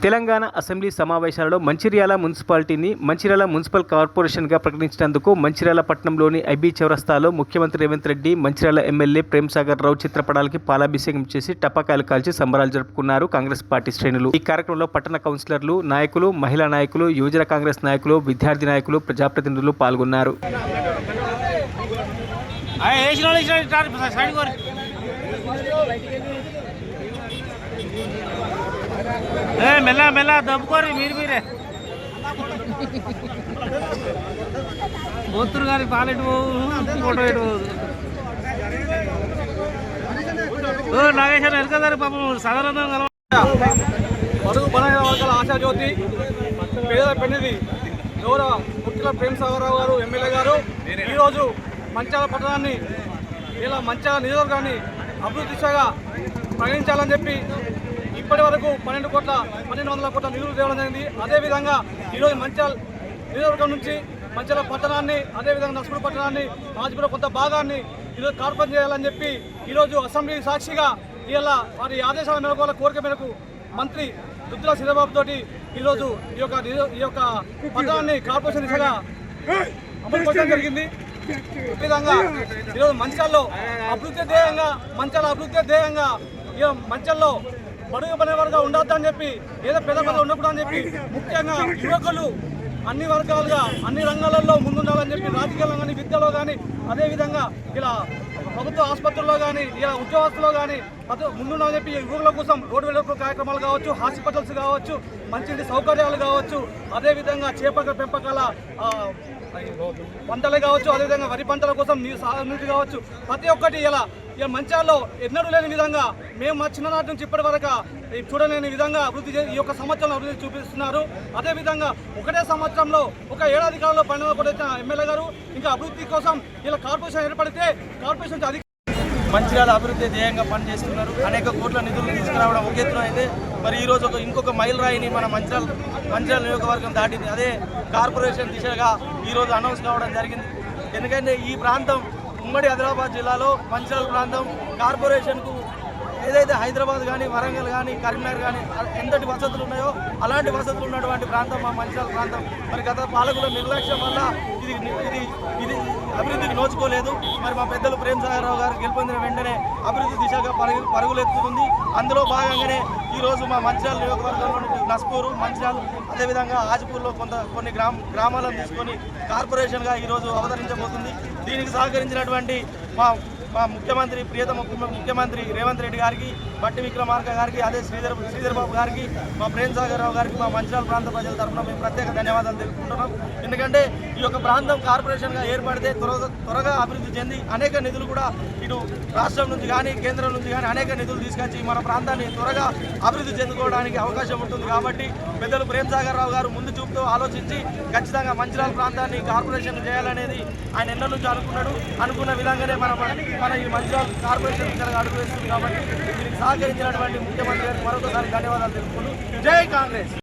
Telangana assembly సమావేశాలలో మంచిర్యాల మున్సిపాలిటీని Mancherial municipal కార్పొరేషన్గా ప్రకటించినందుకు మంచిర్యాల పట్టణంలోని ఐబీ చౌరస్తాలో ముఖ్యమంత్రి రేవంత్ రెడ్డి మంచిర్యాల ఎమ్మెల్యే ప్రేమ్ సాగర్ రావు చిత్రపటాలకి పాలాభిషేకం చేసి టపాకాయలు కాల్చి సంబరాలు జరుపుకున్నారు కాంగ్రెస్ పార్టీ శ్రేణులు ఈ కార్యక్రమంలో పట్టణ కౌన్సిలర్లు నాయకులు మహిళా నాయకులు యువజన కాంగ్రెస్ నాయకులు విద్యార్థి నాయకులు ప్రజాప్రతినిధులు పాల్గొన్నారు మెల్ల మెల్ల దబ్బుకోరు మీరు మీరే. పోతురు గారి పాలెటు పోవు? ఫోటో ఎటు ఓ నాగేశ్వర వెనకదారు పాపం సాధారణంగా బడుగు బలహీన వర్గాల ఆశాజ్యోతి పేద పెన్నిది గౌరవ ముఖ్యుల ప్రేమ్ సాగరరావు గారు ఎమ్మెల్యే గారు ఈరోజు మంచాల పట్టణాన్ని ఇలా మంచాల నియోజకవర్గాన్ని అభివృద్ధి దిశగా ప్రకటించాలని చెప్పి ఇప్పటి వరకు పన్నెండు కోట్ల పన్నెండు వందల కోట్ల నిధులు తేవడం జరిగింది. అదేవిధంగా ఈరోజు మంచాల నియోజకవర్గం నుంచి మంచాల పట్టణాన్ని అదేవిధంగా నర్సుడు పట్టణాన్ని రాజపుర కొంత భాగాన్ని ఈరోజు కార్పొరేట్ చేయాలని చెప్పి ఈరోజు అసెంబ్లీ సాక్షిగా ఇలా వారి ఆదేశాల మేరకు వాళ్ళ కోరిక మేరకు మంత్రి దుద్దుల శ్రీబాబు తోటి ఈరోజు ఈ యొక్క ఈ యొక్క పథకాన్ని కార్పొరేషన్ దిశగా అమలు పరచడం జరిగింది. ఈ విధంగా ఈరోజు మంచాల్లో అభివృద్ధి ధ్యేయంగా మంచాల అభివృద్ధి ధ్యేయంగా ఈ మంచాల్లో బడుగు పనే వర్గా ఉండొద్దని చెప్పి ఏదో పెద్ద పెద్ద ఉండకూడదు అని చెప్పి ముఖ్యంగా యువకులు అన్ని వర్గాలుగా అన్ని రంగాలలో ముందుండాలని చెప్పి రాజకీయాల్లో కానీ విద్యలో కానీ అదేవిధంగా ఇలా ప్రభుత్వ ఆసుపత్రుల్లో కానీ ఇలా ఉద్యోగస్తుల్లో కానీ ప్రతి ముందుండాలని చెప్పి యువకుల కోసం రోడ్డు వెలుపు కార్యక్రమాలు కావచ్చు హాస్పిటల్స్ కావచ్చు మంచి సౌకర్యాలు కావచ్చు అదేవిధంగా చేపల పెంపకాల పంటలు పంటలే కావచ్చు అదేవిధంగా వరి పంటల కోసం నీరు సాగునీరు కావచ్చు ప్రతి ఒక్కటి ఇలా ఇక మంచాల్లో ఎన్నడూ లేని విధంగా మేము మా చిన్ననాటి నుంచి ఇప్పటి వరకు చూడలేని విధంగా అభివృద్ధి ఈ యొక్క సంవత్సరంలో అభివృద్ధి చూపిస్తున్నారు. అదేవిధంగా ఒకటే సంవత్సరంలో ఒక ఏడాది కాలంలో పండుగ కూడా ఎమ్మెల్యే గారు ఇంకా అభివృద్ధి కోసం ఇలా కార్పొరేషన్ ఏర్పడితే కార్పొరేషన్ అధిక మంచిర్యాల అభివృద్ధి ధ్యేయంగా పనిచేస్తున్నారు. అనేక కోట్ల నిధులు తీసుకురావడం ఒక ఎత్తున అయితే మరి ఈ రోజు ఒక ఇంకొక మైల్ రాయిని మన మంచిర్యాల మంచిర్యాల నియోజకవర్గం దాటింది. అదే కార్పొరేషన్ దిశగా ఈ రోజు అనౌన్స్ కావడం జరిగింది. ఎందుకంటే ఈ ప్రాంతం ఉమ్మడి ఆదిలాబాద్ జిల్లాలో పంచాల ప్రాంతం కార్పొరేషన్కు ఏదైతే హైదరాబాద్ కానీ వరంగల్ కానీ కరీంనగర్ కానీ ఎంతటి వసతులు ఉన్నాయో అలాంటి వసతులు ఉన్నటువంటి ప్రాంతం మా మంచిర్యాల ప్రాంతం. మరి గత పాలకుల నిర్లక్ష్యం వల్ల ఇది ఇది ఇది అభివృద్ధికి నోచుకోలేదు. మరి మా పెద్దలు ప్రేమ్ సాగర్రావు గారు గెలుపొందిన వెంటనే అభివృద్ధి దిశగా పరుగు పరుగులెత్తుతుంది. అందులో భాగంగానే ఈరోజు మా మంచిర్యాల నియోజకవర్గంలో నస్పూరు మంచిర్యాల అదేవిధంగా ఆజిపూర్లో కొంత కొన్ని గ్రామ గ్రామాలను తీసుకొని కార్పొరేషన్గా ఈరోజు అవతరించబోతుంది. దీనికి సహకరించినటువంటి మా మా ముఖ్యమంత్రి ప్రియతమ ముఖ్య- ముఖ్యమంత్రి రేవంత్ రెడ్డి గారికి బట్టి విక్రమార్క గారికి అదే శ్రీధర్ శ్రీధర్ బాబు గారికి మా ప్రేమ్ సాగర్ రావు గారికి మా మంచిరాల ప్రాంత ప్రజల తరఫున మేము ప్రత్యేక ధన్యవాదాలు తెలుపుకుంటున్నాం. ఎందుకంటే ఈ యొక్క ప్రాంతం కార్పొరేషన్గా ఏర్పడితే త్వరగా త్వరగా అభివృద్ధి చెంది అనేక నిధులు కూడా ఇటు రాష్ట్రం నుంచి కానీ కేంద్రం నుంచి కానీ అనేక నిధులు తీసుకొచ్చి మన ప్రాంతాన్ని త్వరగా అభివృద్ధి చెందుకోవడానికి అవకాశం ఉంటుంది. కాబట్టి పెద్దలు ప్రేమ్ సాగర్ రావు గారు ముందు చూపుతూ ఆలోచించి ఖచ్చితంగా మంచిరాల ప్రాంతాన్ని కార్పొరేషన్ చేయాలనేది ఆయన ఎన్నో నుంచి అనుకున్నాడు. అనుకున్న విధంగానే మన మన ఈ మంచిర్యాల కార్పొరేషన్ ఇక్కడ అడుగు వేస్తుంది కాబట్టి దీనికి సహకరించినటువంటి ముఖ్యమంత్రి గారికి మరొకసారి ధన్యవాదాలు తెలుపుకుంటూ జై కాంగ్రెస్.